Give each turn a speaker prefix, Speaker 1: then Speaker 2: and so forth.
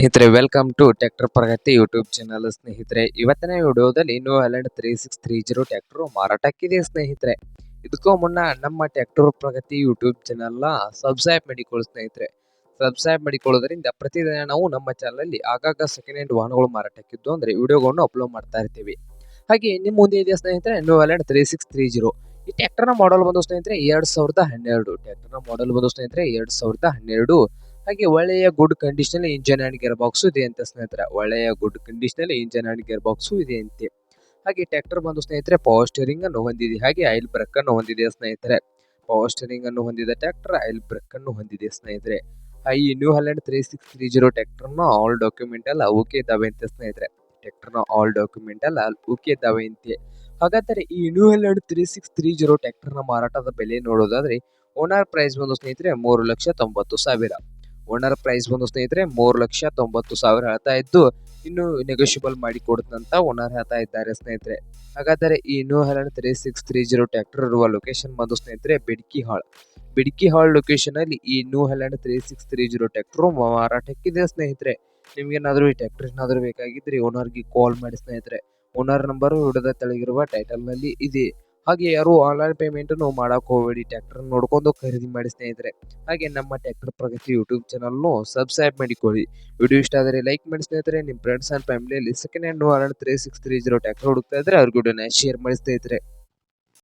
Speaker 1: ಸ್ನೇಹಿತರೆ welcome to tractor Pragati YouTube channel ಸ್ನೇಹಿತರೆ. ಇವತ್ತಿನ ವಿಡಿಯೋದಲ್ಲಿ New Holland three six three zero tractor ಮಾರಾಟಕ್ಕಿದೆ ಸ್ನೇಹಿತರೆ. ಇದಕ್ಕೂ ಮುನ್ನ ನಮ್ಮ ಟ್ರ್ಯಾಕ್ಟರ್ ಪ್ರಗತಿ ಯೂಟ್ಯೂಬ್ ಚಾನಲ್ನ ಸಬ್ಸ್ಕ್ರೈಬ್ ಮಾಡಿಕೊಳ್ಳಿ ಸ್ನೇಹಿತರೆ. ಸಬ್ಸ್ಕ್ರೈಬ್ ಮಾಡಿಕೊಳ್ಳೋದ್ರಿಂದ ಪ್ರತಿದಿನ ನಾವು ನಮ್ಮ ಚಾನಲಲ್ಲಿ ಆಗಾಗ ಸೆಕೆಂಡ್ ಹ್ಯಾಂಡ್ ವಾಹನಗಳು ಮಾರಾಟಕ್ಕಿದ್ದು ಅಂದರೆ ವಿಡಿಯೋಗಳನ್ನು ಅಪ್ಲೋಡ್ ಮಾಡ್ತಾ ಇರ್ತೀವಿ. ಹಾಗೆ ನಿಮ್ಮ ಮುಂದೆ ಇದೆ ಸ್ನೇಹಿತರೆ New Holland three six three zero ಈ ಟ್ರ್ಯಾಕ್ಟರ್ನ ಮಾಡಲ್ ಬಂದು ಸ್ನೇಹಿತರೆ, ಎರಡು ಸಾವಿರದ ಹನ್ನೆರಡು. ಟ್ರ್ಯಾಕ್ಟರ್ನ ಮಾಡಲ್ ಬಂದು ಸ್ನೇಹಿತರೆ, ಎರಡು ಸಾವಿರದ ಹನ್ನೆರಡು. ಹಾಗೆ ಒಳ್ಳೆಯ good condition engine and gear box ಇದೆ ಅಂತ ಸ್ನೇಹಿತರೆ. ಒಳ್ಳೆಯ good condition engine and gear box ಇದೆ ಅಂತೆ. ಹಾಗೆ ಟ್ರ್ಯಾಕ್ಟರ್ ಬಂದು ಸ್ನೇಹಿತರೆ ಪವರ್ ಸ್ಟೀರಿಂಗ್ ಅನ್ನು ಹೊಂದಿದೆ. ಹಾಗೆ ಆಯಿಲ್ ಬ್ರೇಕ್ ಅನ್ನು ಹೊಂದಿದೆ ಸ್ನೇಹಿತರೆ. ಪವರ್ ಸ್ಟೀರಿಂಗ್ ಅನ್ನು ಹೊಂದಿದ ಟ್ರ್ಯಾಕ್ಟರ್ ಆಯಿಲ್ ಬ್ರೇಕ್ ಅನ್ನು ಹೊಂದಿದೆ ಸ್ನೇಹಿತರೆ. ಈ New Holland three six three zero ಟ್ರ್ಯಾಕ್ಟರ್ನ ಆಲ್ ಡಾಕ್ಯುಮೆಂಟ್ ಎಲ್ಲ ಓಕೆ ಇದ್ದಾವೆ ಅಂತ ಸ್ನೇಹಿತರೆ. ಟ್ರ್ಯಾಕ್ಟರ್ನ ಆಲ್ ಡಾಕ್ಯುಮೆಂಟ್ ಎಲ್ಲ ಓಕೆ ಇದ್ದಾವೆ ಅಂತೆ. ಹಾಗಾದರೆ ಈ New Holland three six three zero ಟ್ರ್ಯಾಕ್ಟರ್ನ ಮಾರಾಟದ ಬೆಲೆ ನೋಡೋದಾದ್ರೆ ಓನರ್ ಪ್ರೈಸ್ ಬಂದು ಸ್ನೇಹಿತರೆ ಮೂರು ಲಕ್ಷ ತೊಂಬತ್ತು ಸಾವಿರ. ಓನರ್ ಪ್ರೈಸ್ ಬಂದು ಸ್ನೇಹಿತರೆ ಮೂರು ಲಕ್ಷ ತೊಂಬತ್ತು ಸಾವಿರ ಹೇಳ್ತಾ ಇದ್ದು, ಇನ್ನು ನೆಗೋಷಿಯಬಲ್ ಮಾಡಿ ಕೊಡುತ್ತಂತ ಓನರ್ ಹೇಳ್ತಾ ಇದ್ದಾರೆ ಸ್ನೇಹಿತರೆ. ಹಾಗಾದರೆ ಈ New Holland three six three zero tractor ಇರುವ ಲೊಕೇಶನ್ ಬಂದು ಸ್ನೇಹಿತರೆ ಬಿಡ್ಕಿ ಹಾಳ್ ಬಿಡ್ಕಿ ಹಾಳ್ ಲೊಕೇಶನ್ ಅಲ್ಲಿ ಈ New Holland three six three zero tractor ಮಾರಾಟಕ್ಕಿದೆ ಸ್ನೇಹಿತರೆ. ನಿಮ್ಗೇನಾದ್ರೂ ಈ ಟ್ರ್ಯಾಕ್ಟರ್ ಏನಾದರೂ ಬೇಕಾಗಿದ್ರೆ ಓನರ್ಗೆ ಕಾಲ್ ಮಾಡಿ ಸ್ನೇಹಿತರೆ. ಓನರ್ ನಂಬರ್ ಹಿಡಿದ ತೆಳಗಿರುವ ಟೈಟಲ್ನಲ್ಲಿ ಇದೆ. ಹಾಗೆ ಯಾರು ಆನ್ಲೈನ್ ಪೇಮೆಂಟ್ ಮಾಡಕ್ ಹೋಗಬೇಡಿ. ಟ್ರ್ಯಾಕ್ಟರ್ ನೋಡ್ಕೊಂಡು ಖರೀದಿ ಮಾಡಿ ಸ್ನೇಹಿತರೆ. ಹಾಗೆ ನಮ್ಮ ಟ್ರ್ಯಾಕ್ಟರ್ ಪ್ರಗತಿ ಯೂಟ್ಯೂಬ್ ಚಾನಲ್ನು ಸಬ್ಸ್ಕ್ರೈಬ್ ಮಾಡಿಕೊಳ್ಳಿ. ವಿಡಿಯೋ ಇಷ್ಟ ಆದರೆ ಲೈಕ್ ಮಾಡಿ ಸ್ನೇಹಿತರೆ. ನಿಮ್ಮ ಫ್ರೆಂಡ್ಸ್ ಆ್ಯಂಡ್ ಫ್ಯಾಮಿಲಿಯಲ್ಲಿ second hand new three six three zero tractor ಹುಡುಕ್ತಾ ಇದ್ರೆ ಅವ್ರಿಗೆ ಶೇರ್ ಮಾಡಿ ಸ್ನೇಹಿತರೆ.